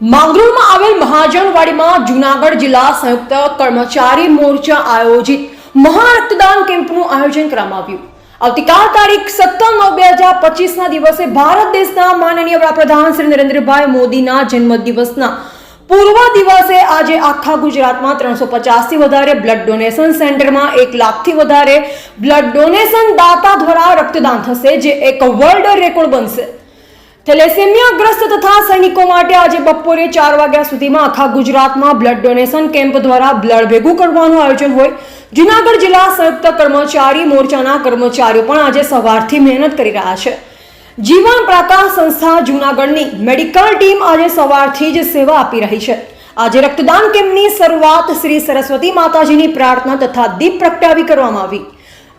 માંગરોળમાં આવેલ મહાજનવાડીમાં જુનાગઢ જિલ્લા સંયુક્ત કર્મચારી મોરચા આયોજિત મહા રક્તદાન કેમ્પનું આયોજન કરવામાં આવ્યું. આવતીકાલ તારીખ સત્તર નવ બે હજાર પચીસના દિવસે ભારત દેશના માનનીય વડાપ્રધાન શ્રી નરેન્દ્રભાઈ મોદીના જન્મદિવસના પૂર્વ દિવસે આજે આખા ગુજરાતમાં ત્રણસો પચાસથી વધારે બ્લડ ડોનેશન સેન્ટરમાં એક લાખથી વધારે બ્લડ ડોનેશન દાતા દ્વારા રક્તદાન થશે, જે એક વર્લ્ડ રેકોર્ડ બનશે. થેલેસેમિયાગ્રસ્ત તથા સૈનિકો માટે આજે બપોરે ચાર વાગ્યા સુધીમાં આખા ગુજરાતમાં બ્લડ ડોનેશન કેમ્પ દ્વારા બ્લડ ભેગું કરવાનું આયોજન હોય. જુનાગઢ જિલ્લા સંયુક્ત કર્મચારી મોરચાના કર્મચારીઓ પણ આજે સવારથી મહેનત કરી રહ્યા છે. જીવન પ્રકાશ સંસ્થા જુનાગઢની મેડિકલ ટીમ આજે સવારથી જ સેવા આપી રહી છે. આજે રક્તદાન કેમ્પની શરૂઆત શ્રી સરસ્વતી માતાજીની પ્રાર્થના તથા દીપ પ્રગટાવી કરવામાં આવી.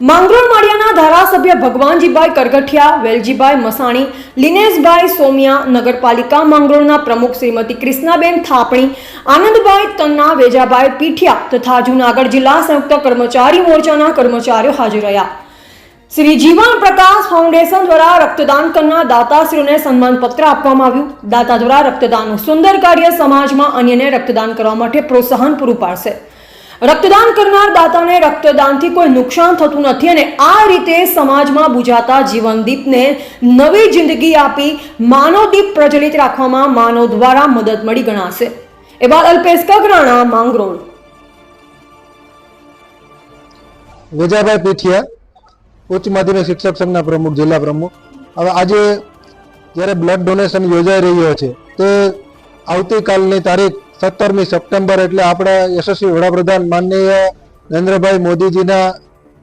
માંગરોળ માળિયાના ધારાસભ્ય ભગવાનજીભાઈ કરગઠિયા, વેલજીભાઈ મસાણી, લિનેશભાઈ સોમિયા, નગરપાલિકા માંગરોળના પ્રમુખ શ્રીમતી કૃષ્ણાબેન થાપણી, આનંદભાઈ તન્ના વેજાભાઈ પીઠિયા તથા જૂનાગઢ જિલ્લા સંયુક્ત કર્મચારી મોરચાના કર્મચારીઓ હાજર રહ્યા. શ્રી જીવન પ્રકાશ ફાઉન્ડેશન દ્વારા રક્તદાન કરનાર દાતાશ્રીઓને સન્માનપત્ર આપવામાં આવ્યું. દાતા દ્વારા રક્તદાનનું સુંદર કાર્ય સમાજમાં અન્યને રક્તદાન કરવા માટે પ્રોત્સાહન પૂરું પાડશે. રક્તદાન કરનાર દાતાને રક્તદાનથી કોઈ નુકસાન થતું નથી અને આ રીતે સમાજમાં બુજાતા જીવનદીપને નવી જિંદગી આપી માનવદીપ પ્રજ્વલિત રાખવામાં માનવ દ્વારા મદદ મળી ગણાશે. એ બાદ અલ્પેશ કગરાણા, માંગરોળ. વેજાભાઈ પીઠિયા, ઉચ્ચ માધ્યમિક શિક્ષક સંઘના પ્રમુખ, જિલ્લા પ્રમુખ. હવે આજે જ્યારે બ્લડ ડોનેશન યોજાઈ રહ્યો છે, તે આવતીકાલની તારીખ સત્તરમી સપ્ટેમ્બર એટલે આપણા યશસ્વી વડાપ્રધાન માનનીય નરેન્દ્રભાઈ મોદીજીના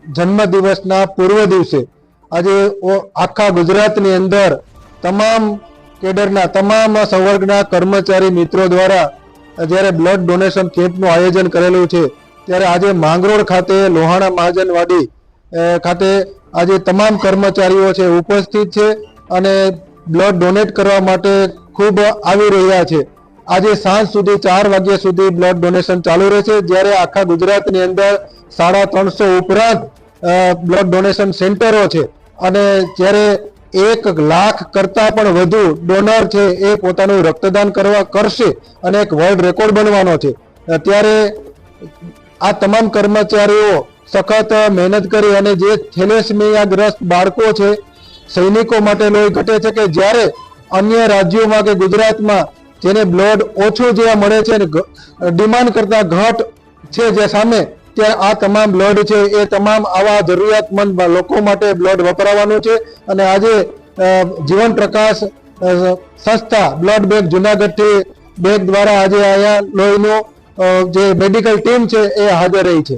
જન્મદિવસના પૂર્વ દિવસે આજે આખા ગુજરાતની અંદર તમામ કેડરના તમામ સંવર્ગના કર્મચારી મિત્રો દ્વારા જ્યારે બ્લડ ડોનેશન કેમ્પનું આયોજન કરેલું છે, ત્યારે આજે માંગરોળ ખાતે લોહાણા મહાજનવાડી ખાતે આજે તમામ કર્મચારીઓ છે, ઉપસ્થિત છે અને બ્લડ ડોનેટ કરવા માટે ખૂબ આવી રહ્યા છે. આજે સાંજ સુધી ચાર વાગ્યા સુધી બ્લડ ડોનેશન ચાલુ રહેશે. જ્યારે આખા ગુજરાતની અંદર સાડા ત્રણસો ઉપરાંત બ્લડ ડોનેશન સેન્ટરો છે. અને જ્યારે એક લાખ કરતા પણ વધુ ડોનર છે એ પોતાનું રક્તદાન કરવા કરશે અને એક વર્લ્ડ રેકોર્ડ બનવાનો છે. ત્યારે આ તમામ કર્મચારીઓ સખત મહેનત કરી અને જે થેલેસમિયાગ્રસ્ત બાળકો છે, સૈનિકો માટે લોહી ઘટે છે કે જ્યારે અન્ય રાજ્યોમાં કે ગુજરાતમાં જેને બ્લડ ઓછું જે મળે છે ડિમાન્ડ કરતા ઘટ છે જે સામે ત્યાં આ તમામ બ્લડ છે, એ તમામ આવા જરૂરિયાતમંદ લોકો માટે બ્લડ વપરાવાનું છે. અને આજે જીવન પ્રકાશ સંસ્થા બ્લડ બેંક જુનાગઢથી બેંક દ્વારા આજે અહીંયા લોહીનું જે મેડિકલ ટીમ છે, એ હાજર રહી છે.